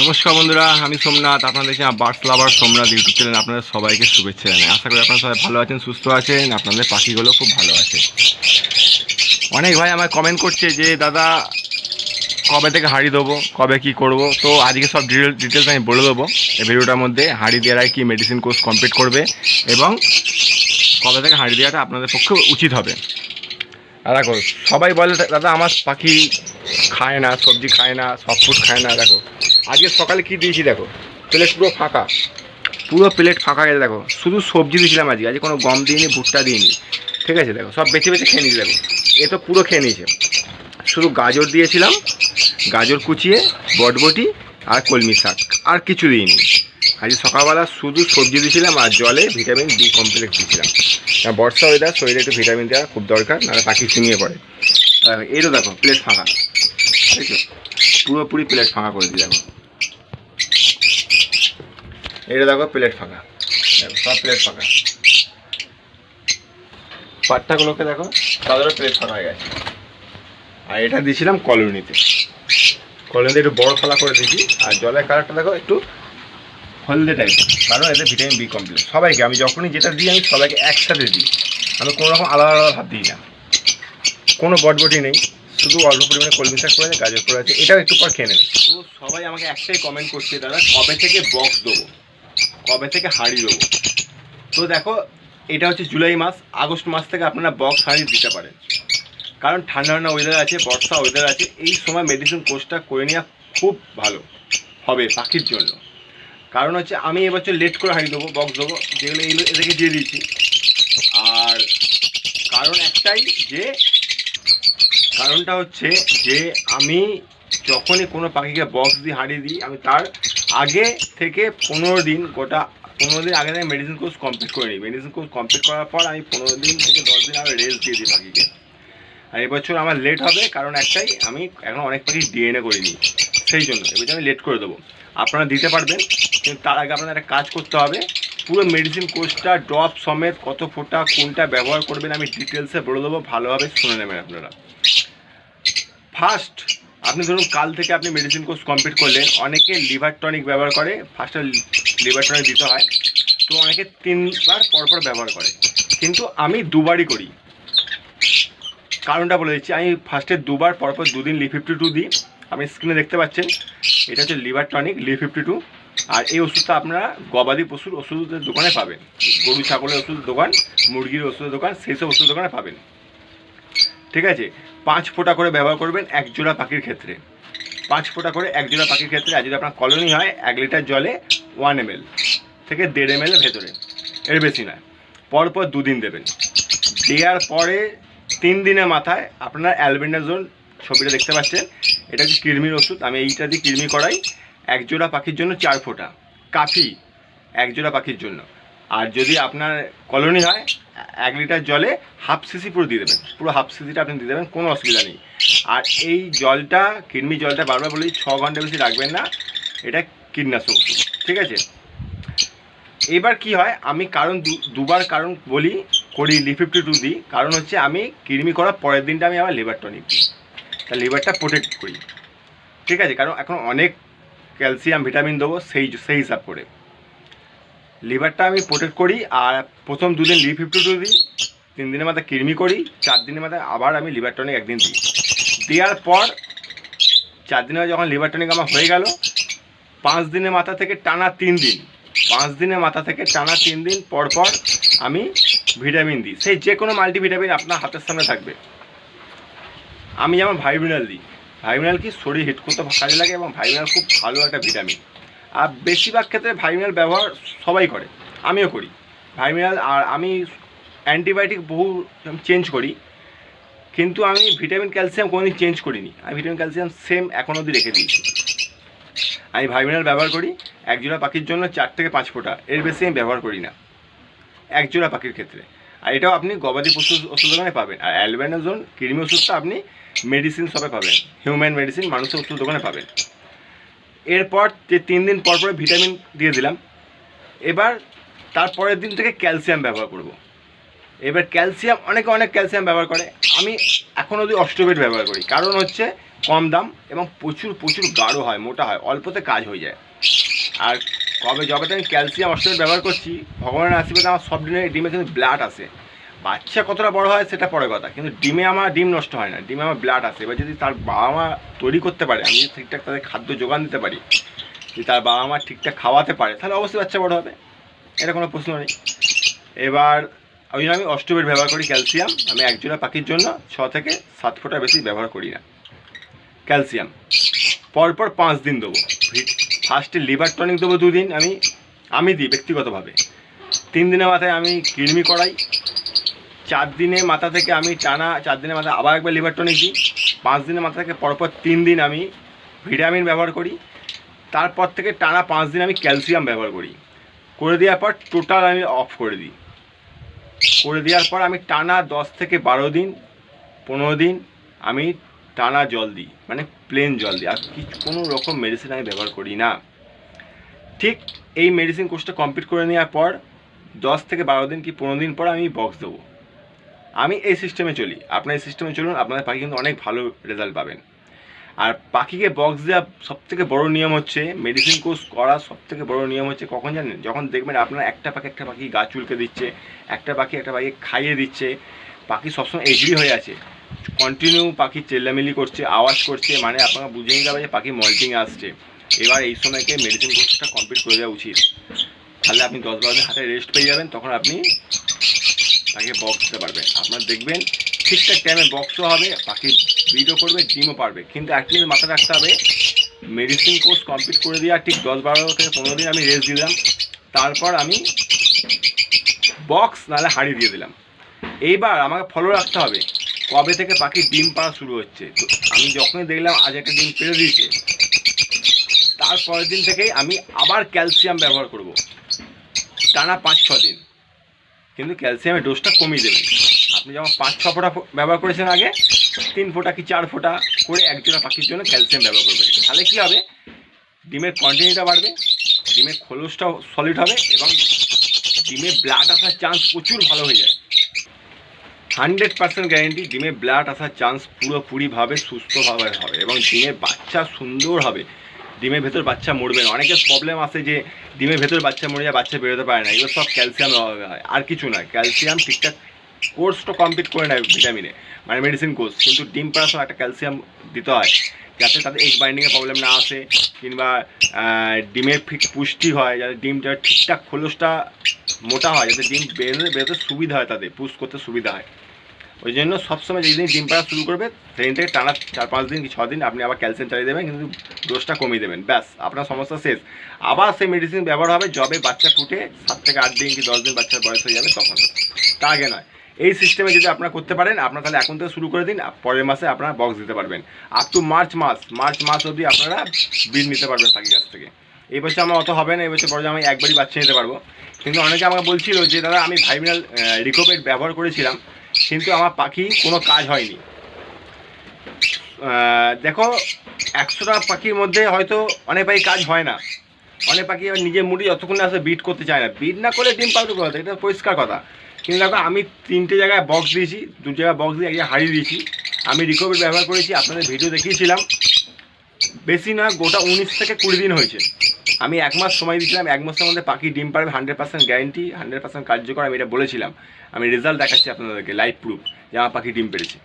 নমস্কার বন্ধুরা, আমি সোমনাথ, আপনারা দেখছেন birds lover Somnath YouTube channel আপনাদের সবাইকে শুভেচ্ছা জানাই। আশা করি আপনারা সবাই ভালো আছেন, সুস্থ আছেন, আপনাদের পাখিগুলো খুব ভালো আছে। অনেক ভাই আমার কমেন্ট করছে যে, দাদা, কবে থেকে হাঁড়ি দেবো কবে কি করব? তো আজকে সব ডিটেল ডিটেলস আমি বলে দেবো। এই ভিডিওটার মধ্যে হাঁড়ি দেওয়ার কি মেডিসিন কোর্স কমপ্লিট করবে এবং কবে থেকে হাঁড়ি দেওয়াটা আপনাদের পক্ষে উচিত হবে। আর দেখো, সবাই বলে, দাদা, আমার পাখি খায় না, সবজি খায় না, সব ফুড খায় না। দেখো আজকে সকালে কি দিয়েছি দেখো? প্লেট পুরো ফাঁকা। পুরো প্লেট ফাঁকা গেছে দেখো। শুধু সবজি দিয়েছিলাম আজকে। আজকে কোনো গম দিইনি, ভুট্টা দিইনি। ঠিক আছে দেখো, সব বেছে বেছে খেয়ে নিয়েছি দেখো। এ তো পুরো খেয়ে নিয়েছে। শুধু গাজর দিয়েছিলাম, গাজর কুচিয়ে, বটবটি আর কলমি শাক। আর কিছু দিইনি। আজকে সকালবেলা শুধু সবজি দিয়েছিলাম আর জলে ভিটামিন ডি কমপ্লেক্স দিয়েছিলাম। বর্ষা ওয়েদার শরীরে একটু ভিটামিন দেওয়া খুব দরকার, নাহলে পাখি ছিনিয়ে পড়ে। এই তো দেখো, প্লেট ফাঁকা। ঠিক আছে? পুরোপুরি প্লেট ফাঁকা করে দিয়ে দেখো এটা দেখো প্লেট ফাঁকা। দেখো, সব প্লেট ফাঁকা। পাট্টাগুলোকে দেখো, তাদেরও প্লেট ফাঁকা হয়ে গেছে। আর এটা দিয়েছিলাম কলোনিতে। কলোনিতে একটু বড় ফলা করে দিয়েছি। আর জলের কালারটা দেখো একটু হলদে টাইপ কারণ এতে ভিটামিন বি কমপ্লেক্স সবাইকে, আমি যখনই যেটা দিই, আমি সবাইকে একসাথে দিই। আমি কোনো রকম আলাদা আলাদা ভাব দিই না। কোনো বটবটি নেই। শুধু অল্প পরিমাণে কলমি শাক আছে গাজর করে আছে এটাও একটু পর খেয়ে নেবে। তো সবাই আমাকে একটাই কমেন্ট করছে, দাদা, কবে থেকে বক্স দেবো? কবে থেকে হাঁড়ি দেবো? তো দেখো, এটা হচ্ছে জুলাই মাস, আগস্ট মাস থেকে আপনারা বক্স হাঁড়ি দিতে পারেন। কারণ ঠান্ডা ঠান্ডা ওয়েদার আছে, বর্ষা ওয়েদার আছে, এই সময় মেডিসিন কোর্সটা করে নেওয়া খুব ভালো হবে পাখির জন্য। কারণ হচ্ছে আমি এবছর লেট করে হাঁড়ি দেবো বক্স দেবো, যেগুলো এগুলো এদেরকে দিয়ে দিয়েছি আর কারণ একটাই যে কারণটা হচ্ছে যে আমি যখনই কোনো পাখিকে বক্স দিয়ে হারিয়ে দিই, আমি তার আগে থেকে পনেরো দিন গোটা, পনেরো দিন আগে থেকে মেডিসিন কোর্স কমপ্লিট করে নিই। মেডিসিন কোর্স কমপ্লিট করার পর আমি পনেরো দিন থেকে দশ দিন আবার রেস্ট দিয়ে দিই পাখিকে। আর এবছর আমার লেট হবে, কারণ একটাই, আমি এখন অনেক পাখি ডিএনএ করিনি, সেই জন্য। এবছর আমি লেট করে দেবো। আপনারা দিতে পারবেন, কিন্তু তার আগে আপনাদের একটা কাজ করতে হবে। পুরো মেডিসিন কোর্সটা ড্রপ সমেত কত ফোঁটা, কোনটা ব্যবহার করবেন আমি ডিটেলসে বলে দেবো, ভালোভাবে শুনে নেবেন আপনারা। ফার্স্ট আপনি ধরুন কাল থেকে আপনি মেডিসিন কোর্স কমপ্লিট করলেন, অনেকে লিভার টনিক ব্যবহার করে ফার্স্টে লিভার টনিক দিতে হয়, তো অনেকে তিনবার পরপর ব্যবহার করে। কিন্তু আমি দুবারই করি। কারণটা বলে দিচ্ছি, আমি ফার্স্টে দুবার পরপর দুদিন লি ফিফটি টু দিই। আপনি স্ক্রিনে দেখতে পাচ্ছেন, এটা হচ্ছে liver tonic Liv fifty two আর এই ওষুধটা আপনারা গবাদি পশুর ওষুধের দোকানে পাবেন। গরু, ছাগলের ওষুধের দোকান, মুরগির ওষুধের দোকান, সেই সব ওষুধের দোকানে পাবেন। ঠিক আছে? পাঁচ ফোঁটা করে ব্যবহার করবেন এক জোড়া পাখির ক্ষেত্রে। পাঁচ ফোঁটা করে এক জোড়া পাখির ক্ষেত্রে আর যদি আপনার কলোনি হয়, এক লিটার জলে ওয়ান এম থেকে দেড় এম এর ভেতরে। এর বেশি নয়। পরপর দুদিন দেবেন। দেওয়ার পরে তিন দিনের মাথায় আপনার অ্যালবেন্ডাজোন ছবিটা দেখতে পাচ্ছেন? এটা হচ্ছে কৃমির ওষুধ। আমি এইটা দিয়ে কৃমি করাই। এক জোড়া পাখির জন্য চার ফোঁটা। কাফি এক জোড়া পাখির জন্য। আর যদি আপনার কলোনি হয়, এক লিটার জলে হাফ সিসি পুরো দিয়ে দেবেন। পুরো হাফ সিসিটা আপনি দিয়ে দেবেন, কোনো অসুবিধা নেই। আর এই জলটা কৃমি জলটা বারবার বলি, ছ ঘণ্টা বেশি রাখবেন না। এটা কীটনাশক ওষুধ, ঠিক আছে? এবার কি হয়, আমি কারণ দুবার কারণ বলি, করি লি ফিফটি টু দিই কারণ হচ্ছে আমি কৃমি করার পরের দিনটা আমি আবার লিভার টনিক দিই। তা লিভারটা প্রোটেক্ট করি। ঠিক আছে? কারণ এখন অনেক ক্যালসিয়াম ভিটামিন দেবো, সেই সেই হিসাব করে। লিভারটা আমি প্রোটেক্ট করি, আর প্রথম দুদিন লি ফিফটি টু দিই, তিন দিনের মাথায় কৃমি করি, চার দিনের মাথায় আবার আমি লিভার টনিক একদিন দিই। দেওয়ার পর চার দিনে যখন লিভার টনিক আমার হয়ে গেল, পাঁচ দিনের মাথা থেকে টানা তিন দিন, পাঁচ দিনের মাথা থেকে টানা তিন দিন পর পর আমি ভিটামিন দিই। সেই যে কোনো মাল্টিভিটামিন আপনার হাতের সামনে থাকবে। আমি যেমন ভাইমিনাল দিই ভাইমিনাল কি শরীর হিট করতে কাজে লাগে এবং ভাইমিনাল খুব ভালো একটা ভিটামিন আর বেশিরভাগ ক্ষেত্রে ভাইমিনাল ব্যবহার সবাই করে, আমিও করি। ভাইমিনাল আর আমি অ্যান্টিবায়োটিক বহু চেঞ্জ করি, কিন্তু আমি ভিটামিন ক্যালসিয়াম কোনোদিন চেঞ্জ করিনি। আমি ভিটামিন ক্যালসিয়াম সেম এখন অবধি রেখে দিয়েছি। আমি ভাইমিনাল ব্যবহার করি এক জোড়া পাখির জন্য চার থেকে পাঁচ ফোঁটা, এর বেশি আমি ব্যবহার করি না এক জোড়া পাখির ক্ষেত্রে। আর এটাও আপনি গবাদি পশু ওষুধ দোকানে পাবেন, আর অ্যালবেনাজোন কৃমি ওষুধটা আপনি মেডিসিন শপে পাবেন হিউম্যান মেডিসিন মানুষের ওষুধ দোকানে পাবেন। এরপর তিন দিন পর পরে ভিটামিন দিয়ে দিলাম। এবার তারপরের দিন থেকে ক্যালসিয়াম ব্যবহার করব। এবার ক্যালসিয়াম, অনেকে অনেক ক্যালসিয়াম ব্যবহার করে। আমি এখন অবধি অষ্টবেট ব্যবহার করি। কারণ হচ্ছে কম দাম এবং প্রচুর প্রচুর গাঢ় হয়, মোটা হয়, অল্পতে কাজ হয়ে যায়। আর কবে, যবে আমি ক্যালসিয়াম অস্ট্রেট ব্যবহার করছি, ভগবানের আশীর্বাদে আমার সব ডিমে ডিমে কিন্তু ব্লাড আসে। বাচ্চা কতটা বড় হয় সেটা পরে কথা। কিন্তু ডিমে আমার ডিম নষ্ট হয় না। ডিমে আমার ব্লাড আসে এবার যদি তার বাবা মা তৈরি করতে পারে, আমি ঠিকঠাক তাদের খাদ্য যোগান দিতে পারি, যদি তার বাবা মা ঠিকঠাক খাওয়াতে পারে, তাহলে অবশ্যই বাচ্চা বড় হবে। এটা কোনো প্রশ্ন নেই। এবার ওই জন্য আমি অষ্টবের ব্যবহার করি ক্যালসিয়াম। আমি একজোড়া পাখির জন্য ছ থেকে সাত ফোঁটা বেশি ব্যবহার করি না। ক্যালসিয়াম। পরপর পাঁচ দিন দেবো। ফার্স্টে লিভার টনিক দেবো দুদিন। আমি আমি দিই ব্যক্তিগতভাবে। তিন দিনের মাথায় আমি কৃমি করাই চার দিনের মাথা থেকে আমি টানা চার দিনের মাথায় আবার একবার লিভার টনিক দিই পাঁচ দিনের মাথা থেকে পরপর তিন দিন আমি ভিটামিন ব্যবহার করি। তারপর থেকে টানা পাঁচ দিন আমি ক্যালসিয়াম ব্যবহার করি। করে দেওয়ার পর টোটাল আমি অফ করে দিই। করে দেওয়ার পর আমি টানা দশ থেকে বারো দিন, পনেরো দিন আমি টানা জল দিই মানে প্লেন জল দিই। আর কিছু কোনো রকম মেডিসিন আমি ব্যবহার করি না। ঠিক এই মেডিসিন কোর্সটা কমপ্লিট করে নেওয়ার পর দশ থেকে বারো দিন কি পনেরো দিন পর আমি বক্স দেবো। আমি এই সিস্টেমে চলি। আপনার এই সিস্টেমে চলুন, আপনাদের পাখি কিন্তু অনেক ভালো রেজাল্ট পাবেন। আর পাখিকে বক্স দেওয়া সব থেকে বড় নিয়ম হচ্ছে মেডিসিন কোর্স করা সব থেকে বড় নিয়ম হচ্ছে, কখন জানেন? যখন দেখবেন আপনার একটা পাখি একটা পাখি গা চুলকে দিচ্ছে, একটা পাখি একটা পাখি খাইয়ে দিচ্ছে, পাখি সবসময় এগ্রি হয়ে আছে। কন্টিনিউ পাখি চেল্লামিলি করছে, আওয়াজ করছে মানে আপনারা বুঝে নিতে হবে যে পাখি মল্টিং আসছে। এবার এই সময়কে মেডিসিন কোর্সটা কমপ্লিট করে দেওয়া উচিত। তাহলে আপনি দশ বারো দিন হাতে রেস্ট পেয়ে যাবেন, তখন আপনি তাকে বক্স দিতে পারবেন আপনার দেখবেন ঠিকঠাক টাইমে বক্সও হবে পাখি ব্রিডও করবে ডিমও পারবে। কিন্তু অ্যাটলিস্ট মাথা রাখতে হবে মেডিসিন কোর্স কমপ্লিট করে দিয়ে ঠিক দশ বারো থেকে পনেরো দিন আমি রেস্ট দিলাম। তারপর আমি বক্স নাহলে হাঁড়ি দিয়ে দিলাম। এইবার আমাকে ফলো রাখতে হবে, কবে থেকে পাখি ডিম পাড়া শুরু হচ্ছে। তো আমি যখনই দেখলাম আজ একটা ডিম পেড়ে দিয়েছে, তারপরের দিন থেকেই আমি আবার ক্যালসিয়াম ব্যবহার করব। টানা পাঁচ, ছ দিন। কিন্তু ক্যালসিয়ামের ডোজটা কমিয়ে দেবেন আপনি যেমন পাঁচ, ছ ফোঁটা ব্যবহার করেছেন আগে, তিন ফোঁটা কি চার ফোঁটা করে একজোড়া পাখির জন্য ক্যালসিয়াম ব্যবহার করবেন। তাহলে কী হবে? ডিমের কোয়ান্টিটিটা বাড়বে, ডিমের খোলসটাও সলিড হবে এবং ডিমে ব্লাড আসার চান্স প্রচুর ভালো হয়ে যায়। হান্ড্রেড পার্সেন্ট গ্যারেন্টি ডিমে ব্লাড আসার চান্স পুরোপুরিভাবে সুস্থভাবে হবে এবং ডিমের বাচ্চা সুন্দর হবে। ডিমের ভেতর বাচ্চা মরবে না। অনেকের প্রবলেম আছে যে ডিমের ভেতর বাচ্চা মরে যায়, বাচ্চা বেরোতে পারে না। এগুলো সব ক্যালসিয়ামের অভাবে হয়। আর কিছু নয় ক্যালসিয়াম ঠিকঠাক কোর্সটা কমপ্লিট করে নেয় ভিটামিনে মানে মেডিসিন কোর্স কিন্তু ডিম পাড়ার সময় একটা ক্যালসিয়াম দিতে হয়, যাতে তাদের এগ বাইন্ডিংয়ের প্রবলেম না আসে, কিংবা ডিমের ঠিক পুষ্টি হয়, যাতে ডিমটা ঠিকঠাক খোলসটা মোটা হয়, যাতে ডিম বেরোতে বেরোতে সুবিধা হয় তাদের, পুষ করতে সুবিধা হয়। ওই জন্য সবসময় যেদিন ডিম পাড়া শুরু করবে, সেদিন থেকে টানা চার পাঁচ দিন কি ছ দিন আপনি আবার ক্যালসিয়াম চালিয়ে দেবেন, কিন্তু ডোজটা কমিয়ে দেবেন। ব্যাস, আপনার সমস্যা শেষ। আবার সেই মেডিসিন ব্যবহার হবে যবে বাচ্চা ফুটে সাত থেকে আট দিন কি দশ দিন বাচ্চার বয়স হয়ে যাবে তখন। তা আগে নয়। এই সিস্টেমে যদি আপনারা করতে পারেন, আপনারা তাহলে এখন থেকে শুরু করে দিন পরের মাসে আপনারা বক্স দিতে পারবেন। আপ টু মার্চ মাস মার্চ মাস অবধি আপনারা বিল নিতে পারবেন পাখির কাছ থেকে। এই বছর আমার অত হবে না, এই বছর পরে আমি একবারই বাচ্চা নিতে পারব। কিন্তু অনেকে আমাকে বলছিল যে, দাদা, আমি ভাইমিনাল রিকোভেট ব্যবহার করেছিলাম কিন্তু আমার পাখি কোনো কাজ হয়নি। দেখো, একশোটা পাখির মধ্যে হয়তো অনেক পাখি কাজ হয় না। অনেক পাখি নিজের মুড়ি যতক্ষণ না আসে বিট করতে চায় না। বিট না করে ডিম পাউডার কথা এটা পরিষ্কার কথা। কিন্তু দেখো, আমি তিনটে জায়গায় বক্স দিয়েছি, দু জায়গায় বক্স দিয়ে এক জায়গায় হারিয়ে দিয়েছি। আমি রিকভারি ব্যবহার করেছি, আপনাদের ভিডিও দেখিয়েছিলাম। বেশি না, গোটা উনিশ থেকে কুড়ি দিন হয়েছে। আমি এক মাস সময় দিয়েছিলাম এক মাসের মধ্যে পাখি ডিম পারবে hundred percent guarantee hundred percent কার্যকর আমি এটা বলেছিলাম। আমি রেজাল্ট দেখাচ্ছি আপনাদেরকে লাইভ প্রুফ যে আমার পাখি ডিম পেরেছে।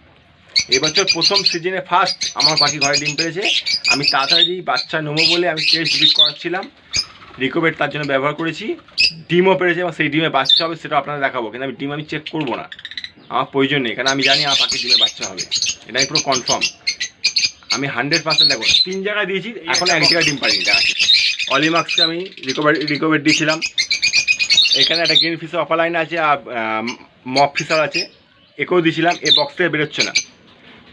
এবছর প্রথম সিজনে ফার্স্ট আমার পাখি ঘরে ডিম পেরেছে। আমি তাড়াতাড়ি বাচ্চা নেব বলে আমি টেস্ট বিট করাচ্ছিলাম। রিকোভেট তার জন্য ব্যবহার করেছি। ডিমও পেরেছে এবং সেই ডিমে বাচ্চা হবে সেটা আপনারা দেখাবো কিন্তু আমি ডিম আমি চেক করব না। আমার প্রয়োজন নেই কারণ আমি জানি আমার পাখি ডিমে বাচ্চা হবে। এটা আমি পুরো কনফার্ম আমি হান্ড্রেড পার্সেন্ট দেখো তিন জায়গায় দিয়েছি এখন এক জায়গায় ডিম পারিনি দেখাচ্ছি। অলিমাক্সকে আমি রিকভার রিকভার দিয়েছিলাম। এখানে একটা গ্রিন ফিশার অফার লাইন আছে, আর মপ ফিশার আছে। একেও দিয়েছিলাম এ বক্স থেকে বেরোচ্ছে না।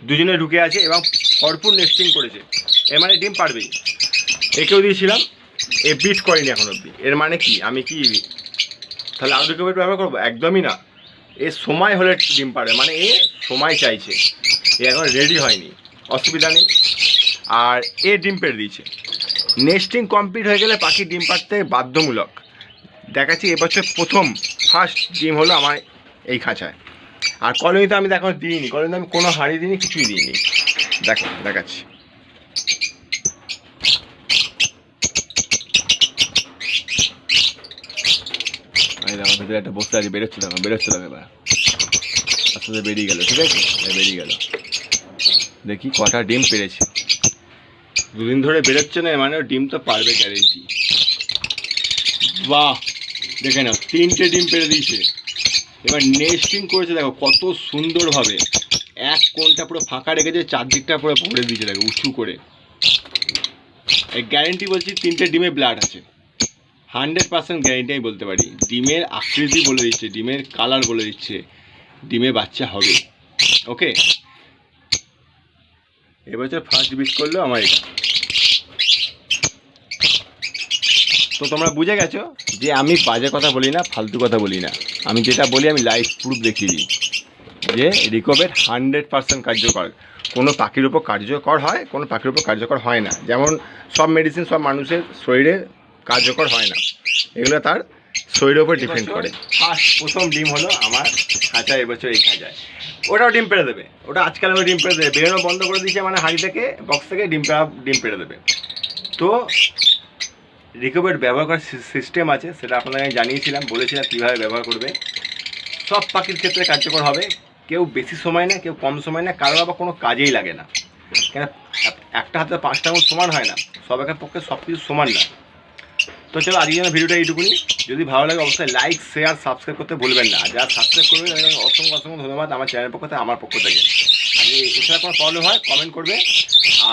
দুজনে ঢুকে আছে এবং ভরপুর নেস্টিং করেছে। এর মানে ডিম পারবেই একেও দিয়েছিলাম, এ বিট করেনি এখন অবধি। এর মানে কি? আমি কি তাহলে আরও রিকভারি ব্যবহার করব? একদমই না। এ সময় হলে ডিম পারে মানে এ সময় চাইছে। এ এখন রেডি হয়নি। অসুবিধা নেই। আর এ ডিম পেড়ে দিয়েছে। নেস্টিং কমপ্লিট হয়ে গেলে পাখি ডিম পাড়তে বাধ্যমূলক। দেখাচ্ছি এবছর প্রথম ফার্স্ট ডিম হলো আমার এই খাঁচায়। আর কলোনিতে আমি দেখো দিইনি, কলোনিতে আমি কোনো হাঁড়ি দিইনি, কিছুই দিইনি। দেখো, দেখাচ্ছি। ভিতরে একটা বসতে আছে, বেরোচ্ছে দেখো বেরোচ্ছে দেখো এবার আস্তে আস্তে বেরিয়ে গেলো, ঠিক আছে? বেরিয়ে গেলো। দেখি কটা ডিম পেরেছে। দুদিন ধরে বেরোচ্ছে না মানে ডিম তো পারবে গ্যারেন্টি বাহ, দেখে নাও, তিনটে ডিম পেরে দিয়েছে। এবার নেস্টিং করেছে, দেখো, কত সুন্দরভাবে এক কোনটা পুরো ফাঁকা রেখেছে, চারদিকটা পুরো ভরে দিয়েছে, দেখো, উঁচু করে। এই গ্যারেন্টি বলছি, তিনটে ডিমে ব্লাড আছে। হান্ড্রেড পার্সেন্ট গ্যারেন্টি আমি বলতে পারি। ডিমের আকৃতি বলে দিচ্ছে, ডিমের কালার বলে দিচ্ছে, ডিমে বাচ্চা হবে। ওকে এবছর ফার্স্ট বিট করল আমার এটা। তো তোমরা বুঝে গেছো যে আমি বাজে কথা বলি না ফালতু কথা বলি না। আমি যেটা বলি আমি লাইভ প্রুফ দেখিয়ে দিই। যে রিকোভেট হান্ড্রেড পার্সেন্ট কার্যকর। কোনো পাখির উপর কার্যকর হয় কোনো পাখির উপর কার্যকর হয় না। যেমন সব মেডিসিন সব মানুষের শরীরে কার্যকর হয় না। এগুলো তার শরীরের উপর ডিপেন্ড করে। ফার্স্ট প্রথম ডিম হলো আমার খাঁচা এবছর এই খাঁচায়। ওটাও ডিম পেড়ে দেবে। ওটা আজকাল আমি ডিম পেড়ে দেবে। বেরোনো বন্ধ করে দিয়েছে মানে হাঁড়ি থেকে বক্স থেকে ডিম পেড়া ডিম পেড়ে দেবে। তো রিকোভেট ব্যবহার করার সিস্টেম আছে, সেটা আপনাদের আমি জানিয়েছিলাম, বলেছিলাম কীভাবে ব্যবহার করবে। সব পাখির ক্ষেত্রে কার্যকর হবে, কেউ বেশি সময় না কেউ কম সময় না কারোর আবার কোনো কাজেই লাগে না। কেন একটা হাতে পাঁচটা আঙুল সমান হয় না, সবাইকার পক্ষে সব কিছু সমান না। তো চলো, আজকের জন্য ভিডিওটা এইটুকুনি। যদি ভালো লাগে, অবশ্যই লাইক শেয়ার সাবস্ক্রাইব করতে ভুলবেন না। যারা সাবস্ক্রাইব করবেন, অসংখ্য অসংখ্য ধন্যবাদ আমার চ্যানেল পক্ষ থেকে, আমার পক্ষ থেকে। এছাড়া কোনো প্রবলেম হয়? কমেন্ট করবে।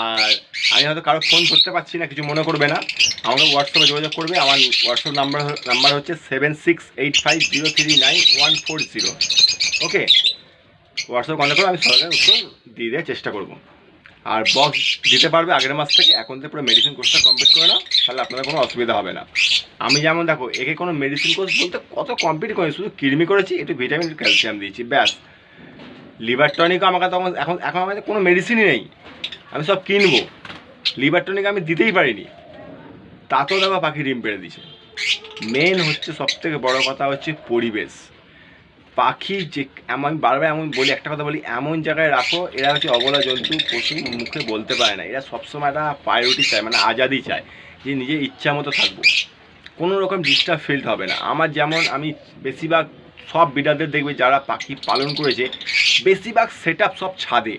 আর আমি হয়তো কারও ফোন ধরতে পারছি না, কিছু মনে করবে না। আমাকে হোয়াটসঅ্যাপে যোগাযোগ করবে। আমার হোয়াটসঅ্যাপ নাম্বার নাম্বার হচ্ছে seven six eight five zero three nine one four zero okay WhatsApp contact করে, আমি সরকারের উত্তর দিয়ে দেওয়ার চেষ্টা করব। আর বক্স দিতে পারবে আগের মাস থেকে, এখন থেকে পুরো মেডিসিন কোর্সটা কমপ্লিট করে নাও, তাহলে আপনাদের কোনো অসুবিধা হবে না। আমি যেমন দেখো, একে কোনো মেডিসিন কোর্স বলতে কত কমপ্লিট করি শুধু কৃমি করেছি, একটু ভিটামিন ক্যালসিয়াম দিয়েছি, ব্যাস। লিভার টনিকও আমার তখন এখন এখন আমার কোনো মেডিসিনই নেই। আমি সব কিনবো। লিভার টনিক আমি দিতেই পারিনি। তাতেও দেখো পাখি ডিম পেড়ে দিছে মেন হচ্ছে সব থেকে বড় কথা হচ্ছে পরিবেশ। পাখি যে এমন বারবার এমন বলি, একটা কথা বলি, এমন জায়গায় রাখো, এরা হচ্ছে অবলা জন্তু, পশু, মুখে বলতে পারে না। এরা সবসময় একটা প্রায়োরিটি চায় মানে আজাদি চায়, যে নিজের ইচ্ছা মতো থাকব। কোনো রকম ডিস্টার্ব ফিল্ড হবে না। আমার যেমন আমি বেশিরভাগ সব বিডারদের দেখবে যারা পাখি পালন করেছে, বেশিরভাগ সেট সব ছাদে।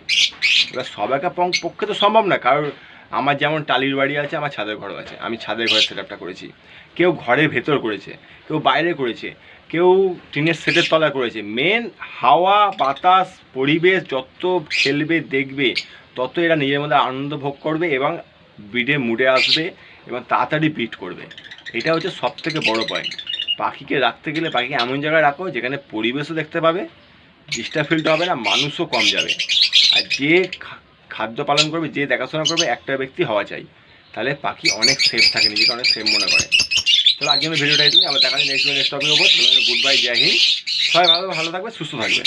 এবার সবাইকার পং- পক্ষে তো সম্ভব না, কারণ আমার যেমন টালির বাড়ি আছে, আমার ছাদের ঘরও আছে। আমি ছাদের ঘরের সেট করেছি। কেউ ঘরের ভেতর করেছে, কেউ বাইরে করেছে, কেউ টিনের সেটের তলায় করেছে। মেন হাওয়া, বাতাস, পরিবেশ যত খেলবে, দেখবে, তত এরা নিজের মধ্যে আনন্দ ভোগ করবে এবং বিডে মুডে আসবে এবং তাড়াতাড়ি বিট করবে। এটা হচ্ছে সব থেকে বড় পয়েন্ট পাখিকে রাখতে গেলে পাখিকে এমন জায়গায় রাখো যেখানে পরিবেশও দেখতে পাবে ডিস্টার্ব ফিলটা হবে না, মানুষও কম যাবে। আর যে খাদ্য পালন করবে, যে দেখাশোনা করবে, একটা ব্যক্তি হওয়া চাই। তাহলে পাখি অনেক সেফ থাকে, নিজেকে অনেক সেফ মনে করে। তাহলে আজকে আমি একটু আবার দেখা নেক্সট নেক্সট টপিক ওপর গুড বাই, জয় হিন্দ। সবাই ভালো ভালো থাকবে, সুস্থ থাকবে।